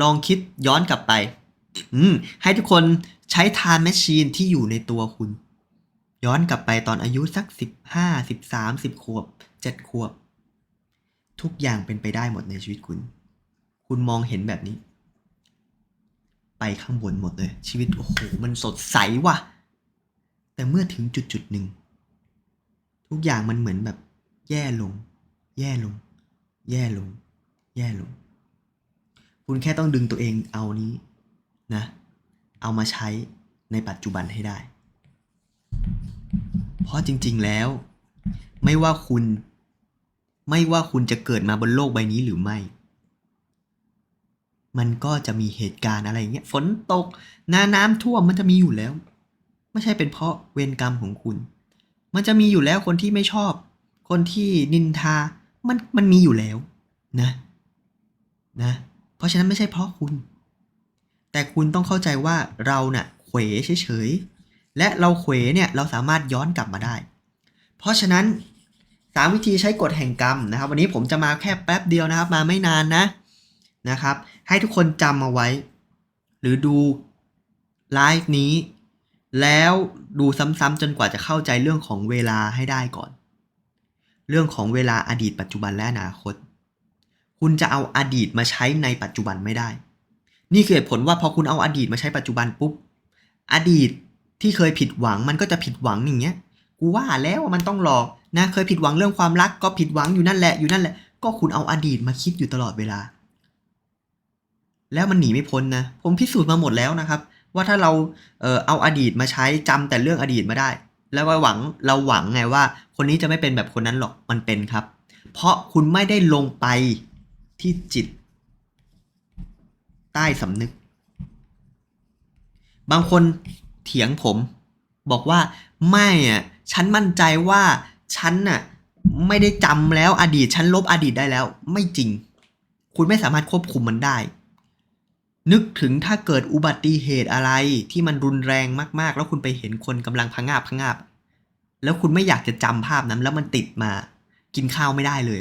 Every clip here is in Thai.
ลองคิดย้อนกลับไป อืม ให้ทุกคนใช้ time machine ที่อยู่ในตัวคุณ ย้อนกลับไปตอนอายุสักสิบห้าสิบสามสิบขวบเจ็ดขวบ ทุกอย่างเป็นไปได้หมดในชีวิตคุณ คุณมองเห็นแบบนี้ ไปข้างบนหมดเลย ชีวิตโอ้โหมันสดใสว่ะ แต่เมื่อถึงจุดจุดหนึ่ง ทุกอย่างมันเหมือนแบบ แย่ลง แย่ลง แย่ลง แย่ลง คุณแค่ต้องดึงตัวเองเอานี้นะ เอามาใช้ในปัจจุบันให้ได้ เพราะจริง ๆแล้ว ไม่ว่าคุณ ไม่ว่าคุณจะเกิดมาบนโลกใบนี้หรือไม่ มันก็จะมีเหตุการณ์อะไรเงี้ย ฝนตก น้าน้ำท่วมมันจะมีอยู่แล้ว ไม่ใช่เป็นเพราะเวรกรรมของคุณ มันจะมีอยู่แล้วคนที่ไม่ชอบ คนที่นินทา มัน มันมีอยู่แล้วนะ นะ เพราะฉะนั้นไม่ใช่เพราะคุณ แต่คุณต้องเข้าใจว่าเราเน่ะเขวเฉยๆ และเราเขวเนี่ยเราสามารถย้อนกลับมาได้ เพราะฉะนั้นสามวิธีใช้กฎแห่งกรรมนะครับ วันนี้ผมจะมาแค่แป๊บเดียวนะครับ มาไม่นานนะนะครับ ให้ทุกคนจำเอาไว้ หรือดูไลฟ์นี้ แล้วดูซ้ำๆจนกว่าจะเข้าใจเรื่องของเวลาให้ได้ก่อน เรื่องของเวลาอดีตปัจจุบันและอนาคต คุณจะเอาอดีตมาใช้ในปัจจุบันไม่ได้ นี่คือเหตุผลว่าพอคุณเอาอดีตมาใช้ปัจจุบันปุ๊บ อดีตที่เคยผิดหวังมันก็จะผิดหวังอย่างเงี้ย กูว่าแล้วมันต้องหลอกนะ เคยผิดหวังเรื่องความรักก็ผิดหวังอยู่นั่นแหละ อยู่นั่นแหละ ก็คุณเอาอดีตมาคิดอยู่ตลอดเวลา แล้วมันหนีไม่พ้นนะ ผมพิสูจน์มาหมดแล้วนะครับ ว่าถ้าเราเออเอาอดีตมาใช้จำแต่เรื่องอดีตมาได้ แล้วก็หวังเราหวังไงว่า คนนี้จะไม่เป็นแบบคนนั้นหรอก มันเป็นครับ เพราะคุณไม่ได้ลงไป ที่จิต ใต้สำนึก บางคนเถียงผม บอกว่าไม่อะฉันมั่นใจว่าฉันน่ะไม่ได้จำแล้วอดีตฉันลบอดีตได้แล้ว ไม่จริง คุณไม่สามารถควบคุมมันได้ นึกถึงถ้าเกิดอุบัติเหตุอะไรที่มันรุนแรงมากๆ แล้วคุณไปเห็นคนกำลังพังงาบพังงาบแล้วคุณไม่อยากจะจำภาพนั้นแล้วมันติดมา กินข้าวไม่ได้เลย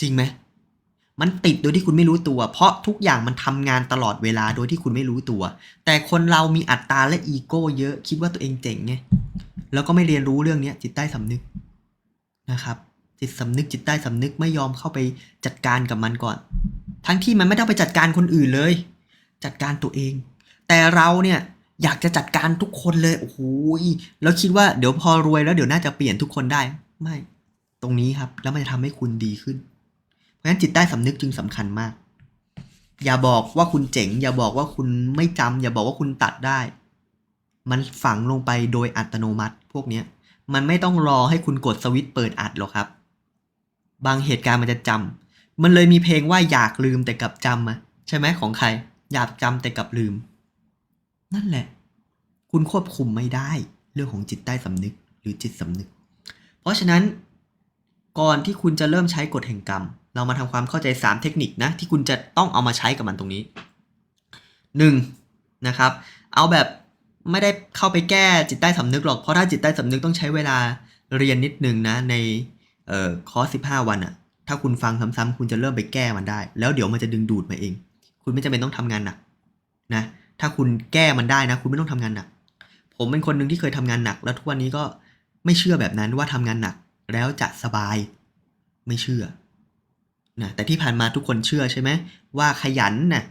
จริงไหม มันติดโดยที่คุณไม่รู้ตัว เพราะทุกอย่างมันทำงานตลอดเวลาโดยที่คุณไม่รู้ตัว แต่คนเรามีอัตตาและอีโก้เยอะคิดว่าตัวเองเจ๋งไงแล้วก็ไม่เรียนรู้เรื่องเนี้ยจิตใต้สำนึกนะครับ จิตสำนึกจิตใต้สำนึกไม่ยอมเข้าไปจัดการกับมันก่อน ทั้งที่มันไม่ต้องไปจัดการคนอื่นเลย จัดการตัวเอง แต่เราเนี่ยอยากจะจัดการทุกคนเลยโอ้โหแล้วคิดว่าเดี๋ยวพอรวยแล้วเดี๋ยวน่าจะเปลี่ยนทุกคนได้ไม่ ตรงนี้ครับ แล้วมันจะทำให้คุณดีขึ้น ราะฉะนั้นจิตใต้สำนึกจึงสำคัญมาก อย่าบอกว่าคุณเจ๋ง อย่าบอกว่าคุณไม่จำอย่าบอกว่าคุณตัดได้ มันฝังลงไปโดยอัตโนมัติพวกเนี้ย มันไม่ต้องรอให้คุณกดสวิตช์เปิดอัดหรอกครับ บางเหตุการณ์มันจะจำมันเลยมีเพลงว่าอยากลืมแต่กลับจำอะใช่ไหมของใคร อยากจำแต่กลับลืม นั่นแหละ คุณควบคุมไม่ได้ เรื่องของจิตใต้สำนึกหรือจิตสำนึก เพราะฉะนั้น ก่อนที่คุณจะเริ่มใช้กฎแห่งกรรม เรามาทำความเข้าใจ 3 เทคนิคนะที่คุณจะต้องเอามาใช้กับมันตรงนี้ 1. นะครับ เอาแบบไม่ได้เข้าไปแก้จิตใต้สำนึกหรอก เพราะถ้าจิตใต้สำนึกต้องใช้เวลาเรียนนิดนึงนะในเอ่อคอร์ส15 วันอะถ้าคุณฟังซ้ำๆคุณจะเริ่มไปแก้มันได้ แล้วเดี๋ยวมันจะดึงดูดมาเอง คุณไม่จำเป็นต้องทำงานหนักนะ ถ้าคุณแก้มันได้นะ คุณไม่ต้องทำงานหนัก ผมเป็นคนหนึ่งที่เคยทำงานหนัก แล้วทุกวันนี้ก็ไม่เชื่อแบบนั้นว่าทำงานหนัก แล้วจะสบายไม่เชื่อนะแต่ที่ผ่านมาทุกคนเชื่อใช่ไหมว่าขยันนะ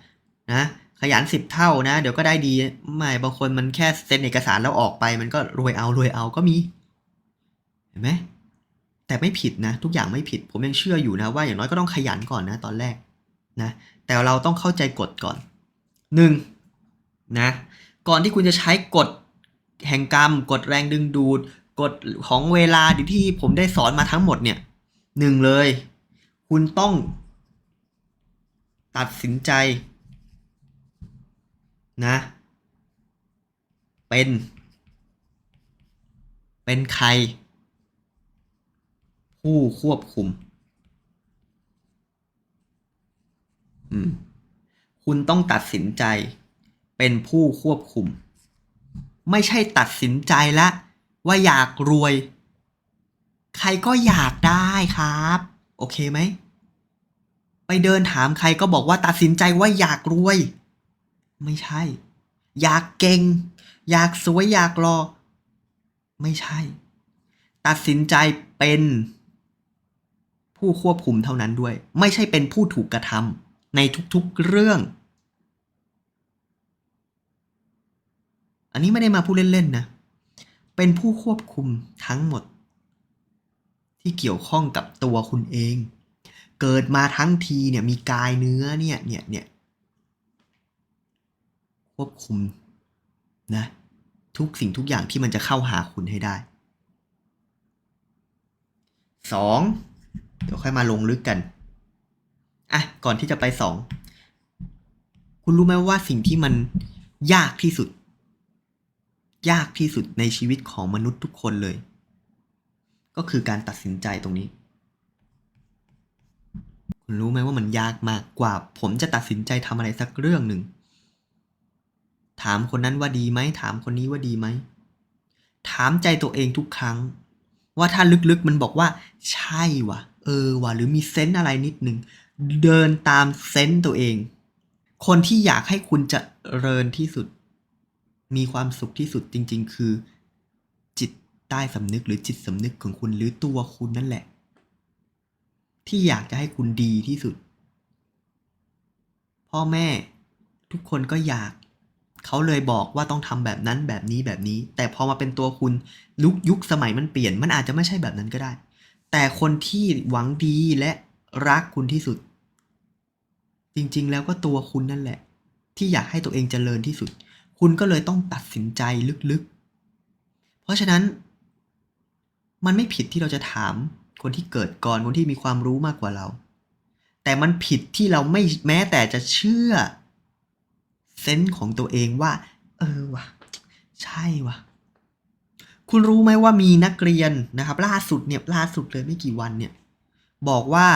นะขยันสิบเท่านะ เดี๋ยวก็ได้ดีไม่บางคนมันแค่เซ็นเอกสารแล้วออกไป มันก็รวยเอารวยเอาก็มี เห็นไหมแต่ไม่ผิดนะ ทุกอย่างไม่ผิด ผมยังเชื่ออยู่นะ ว่าอย่างน้อยก็ต้องขยันก่อนนะ ตอนแรกนะ แต่เราต้องเข้าใจกฎก่อนหนึ่งนะ ก่อนที่คุณจะใช้กฎแห่งกรรมกฎแรงดึงดูด กฎของเวลาที่ผมได้สอนมาทั้งหมดเนี่ยหนึ่งเลย คุณต้อง ตัดสินใจ นะ เป็น เป็นใคร ผู้ควบคุมอืมคุณต้องตัดสินใจ เป็นผู้ควบคุม ไม่ใช่ตัดสินใจละ ว่าอยากรวย ใครก็อยากได้ครับ โอเคไหม ไปเดินถามใครก็บอกว่าตัดสินใจว่าอยากรวย ไม่ใช่ อยากเก่ง อยากสวยอยากรอ ไม่ใช่ ตัดสินใจเป็น ผู้ควบคุมเท่านั้นด้วย ไม่ใช่เป็นผู้ถูกกระทำในทุกๆเรื่องอันนี้ไม่ได้มาพูดเล่นๆนะ เป็นผู้ควบคุมทั้งหมด ที่เกี่ยวข้องกับตัวคุณเอง เกิดมาทั้งทีเนี่ยมีกายเนื้อเนี่ยเนี่ยเนี่ยควบคุมนะทุกสิ่งทุกอย่างที่มันจะเข้าหาคุณให้ได้สองเดี๋ยวค่อยมาลงลึกกัน อะ ก่อนที่จะไปสอง คุณรู้ไหมว่าสิ่งที่มันยากที่สุด ยากที่สุดในชีวิตของมนุษย์ทุกคนเลย ก็คือการตัดสินใจตรงนี้ คุณรู้ไหมว่ามันยากมากกว่า ผมจะตัดสินใจทำอะไรสักเรื่องหนึ่ง ถามคนนั้นว่าดีไหม ถามคนนี้ว่าดีไหม ถามใจตัวเองทุกครั้ง ว่าถ้าลึกๆมันบอกว่า ใช่วะเออวะหรือมีเซนส์อะไรนิดนึง เดินตามเซนส์ตัวเอง คนที่อยากให้คุณจะเริญที่สุด มีความสุขที่สุดจริง ๆ คือ จิตใต้สำนึกหรือจิตสำนึกของคุณหรือตัวคุณนั่นแหละ ที่อยากจะให้คุณดีที่สุด พ่อแม่ทุกคนก็อยาก เขาเลยบอกว่าต้องทำแบบนั้นแบบนี้แบบนี้ แต่พอมาเป็นตัวคุณลุกยุคสมัยมันเปลี่ยน มันอาจจะไม่ใช่แบบนั้นก็ได้ แต่คนที่หวังดีและรักคุณที่สุด จริง ๆ แล้วก็ตัวคุณนั่นแหละ ที่อยากให้ตัวเองเจริญที่สุด คุณก็เลยต้องตัดสินใจลึกๆ เพราะฉะนั้น มันไม่ผิดที่เราจะถามคนที่เกิดก่อนคนที่มีความรู้มากกว่าเรา แต่มันผิดที่เราไม่แม้แต่จะเชื่อเซนส์ของตัวเองว่า เออวะใช่วะคุณรู้ไหมว่ามีนักเรียนนะครับ ล่าสุดเนี่ยล่าสุดเลยไม่กี่วันเนี่ย บอกว่า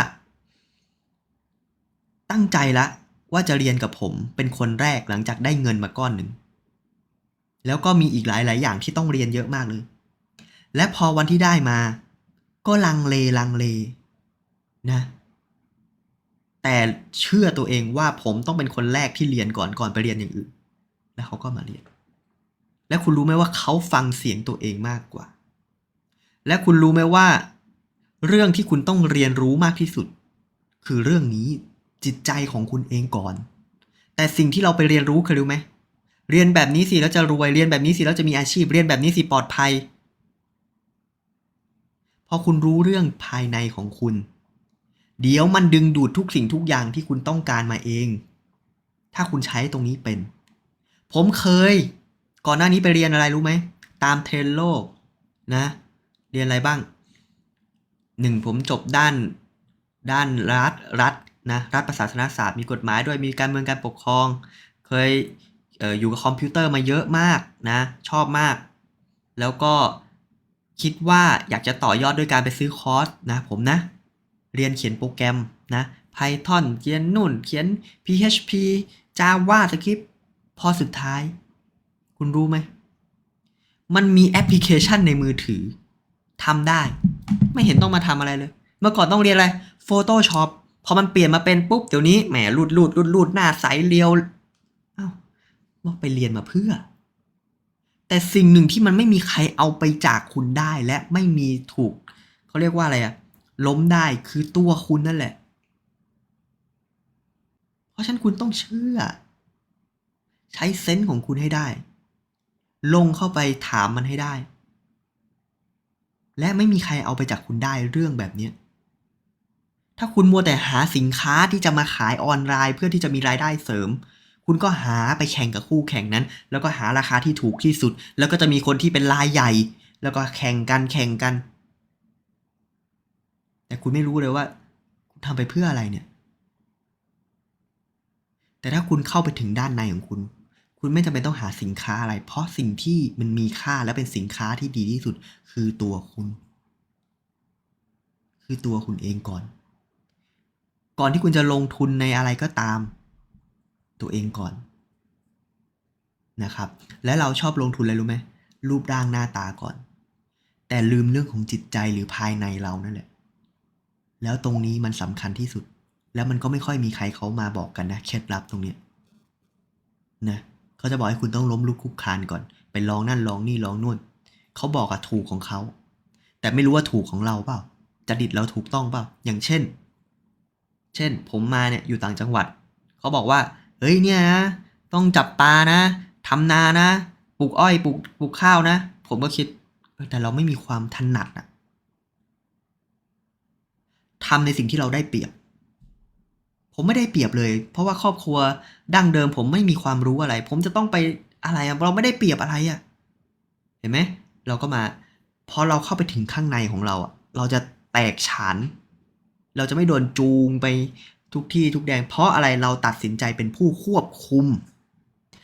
ตั้งใจละว่าจะเรียนกับผมเป็นคนแรกหลังจากได้เงินมาก้อนหนึ่ง แล้วก็มีอีกหลาย ๆ อย่างที่ต้องเรียนเยอะมากเลย และพอวันที่ได้มา ก็ลังเลลังเลนะ แต่เชื่อตัวเองว่าผมต้องเป็นคนแรกที่เรียนก่อนก่อนไปเรียนอย่างอื่น แล้วเขาก็มาเรียน และคุณรู้ไหมว่าเขาฟังเสียงตัวเองมากกว่า และคุณรู้ไหมว่า เรื่องที่คุณต้องเรียนรู้มากที่สุด คือเรื่องนี้จิตใจของคุณเองก่อน แต่สิ่งที่เราไปเรียนรู้เคยรู้ไหม เรียนแบบนี้สิแล้วจะรวยเรียนแบบนี้สิแล้วจะมีอาชีพเรียนแบบนี้สิปลอดภัย พอคุณรู้เรื่องภายในของคุณ เดี๋ยวมันดึงดูดทุกสิ่งทุกอย่างที่คุณต้องการมาเอง ถ้าคุณใช้ตรงนี้เป็น ผมเคย ก่อนหน้านี้ไปเรียนอะไรรู้ไหม ตามเทรนด์โลกนะ เรียนอะไรบ้างหนึ่งผมจบด้านด้านรัฐรัฐนะรัฐประศาสนศาสตร์มีกฎหมายด้วยมีการเมืองการปกครอง เคย อยู่กับคอมพิวเตอร์มาเยอะมากนะชอบมาก แล้วก็คิดว่าอยากจะต่อยอดด้วยการไปซื้อคอร์สนะผมนะ เรียนเขียนโปรแกรมนะ Python เขียนนู่น เขียน PHP Java สคริปต์พอสุดท้าย คุณรู้ไหม มันมีแอปพลิเคชันในมือถือทำได้ ไม่เห็นต้องมาทำอะไรเลย เมื่อก่อนต้องเรียนอะไร Photoshop พอมันเปลี่ยนมาเป็นปุ๊บ เดี๋ยวนี้แหมรูดรูดรูดรูดหน้าใสเรียว ว่าไปเรียนมาเพื่อ แต่สิ่งหนึ่งที่มันไม่มีใครเอาไปจากคุณได้และไม่มีถูก เขาเรียกว่าอะไรอะล้มได้คือตัวคุณนั่นแหละ เพราะฉะนั้นคุณต้องเชื่อ ใช้เซนส์ของคุณให้ได้ ลงเข้าไปถามมันให้ได้ และไม่มีใครเอาไปจากคุณได้เรื่องแบบนี้ถ้าคุณมัวแต่หาสินค้าที่จะมาขายออนไลน์ เพื่อที่จะมีรายได้เสริม คุณก็หาไปแข่งกับคู่แข่งนั้น แล้วก็หาราคาที่ถูกที่สุด แล้วก็จะมีคนที่เป็นรายใหญ่ แล้วก็แข่งกันแข่งกัน แต่คุณไม่รู้เลยว่า คุณทำไปเพื่ออะไรเนี่ย แต่ถ้าคุณเข้าไปถึงด้านในของคุณ คุณไม่จำเป็นต้องหาสินค้าอะไร เพราะสิ่งที่มันมีค่าและเป็นสินค้าที่ดีที่สุด คือตัวคุณ คือตัวคุณเองก่อน ก่อนที่คุณจะลงทุนในอะไรก็ตาม ตัวเองก่อนนะครับ และเราชอบลงทุนอะไรรู้ไหมรูปร่างหน้าตาก่อน แต่ลืมเรื่องของจิตใจหรือภายในเรานั่นแหละ แล้วตรงนี้มันสำคัญที่สุด แล้วมันก็ไม่ค่อยมีใครเขามาบอกกันนะเคล็ดลับตรงเนี้ยนะเขาจะบอกให้คุณต้องล้มลุกคลุกคลานก่อน ไปลองนั่นลองนี่ลองนู่นเขาบอกอะถูกของเขาแต่ไม่รู้ว่าถูกของเราเปล่าจดิตเราถูกต้องเปล่าอย่างเช่น เช่น ผมมาเนี่ยอยู่ต่างจังหวัด เขาบอกว่า เฮ้ยเนี่ยนะต้องจับปลานะทำนานะปลูกอ้อยปลูกปลูกข้าวนะ ผมก็คิดแต่เราไม่มีความถนัดอะทำในสิ่งที่เราได้เปรียบ ผมไม่ได้เปรียบเลย เพราะว่าครอบครัวดั้งเดิม ผมไม่มีความรู้อะไร ผมจะต้องไปอะไรอะเราไม่ได้เปรียบอะไรอะเห็นไหมเราก็มาพอเราเข้าไปถึงข้างในของเราอะเราจะแตกฉาน เราจะไม่โดนจูงไป ทุกที่ทุกแดง เพราะอะไรเราตัดสินใจเป็นผู้ควบคุม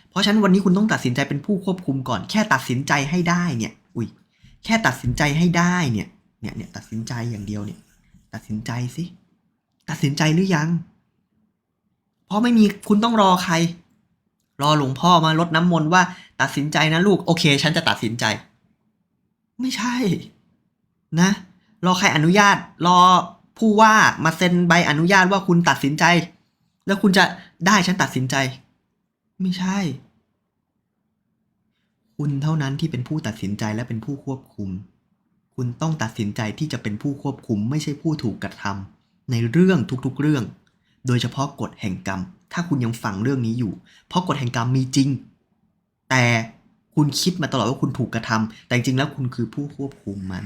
เพราะฉะนั้นวันนี้คุณต้องตัดสินใจเป็นผู้ควบคุมก่อน แค่ตัดสินใจให้ได้เนี่ยอุ้ยแค่ตัดสินใจให้ได้เนี่ยเนี่ยเนี่ยตัดสินใจอย่างเดียวเนี่ย ตัดสินใจสิตัดสินใจหรือยัง เพราะไม่มีคุณต้องรอใคร รอหลวงพ่อมาลดน้ำมนต์ว่า ตัดสินใจนะลูก โอเค ฉันจะตัดสินใจ ไม่ใช่ นะ รอใครอนุญาต รอ ผู้ว่ามาเซ็นใบอนุญาตว่าคุณตัดสินใจ แล้วคุณจะได้ฉันตัดสินใจ ไม่ใช่ คุณเท่านั้นที่เป็นผู้ตัดสินใจและเป็นผู้ควบคุม คุณต้องตัดสินใจที่จะเป็นผู้ควบคุม ไม่ใช่ผู้ถูกกระทำในเรื่องทุกๆเรื่อง โดยเฉพาะกฎแห่งกรรม ถ้าคุณยังฟังเรื่องนี้อยู่ เพราะกฎแห่งกรรมมีจริง แต่คุณคิดมาตลอดว่าคุณถูกกระทำแต่จริงแล้วคุณคือผู้ควบคุมมัน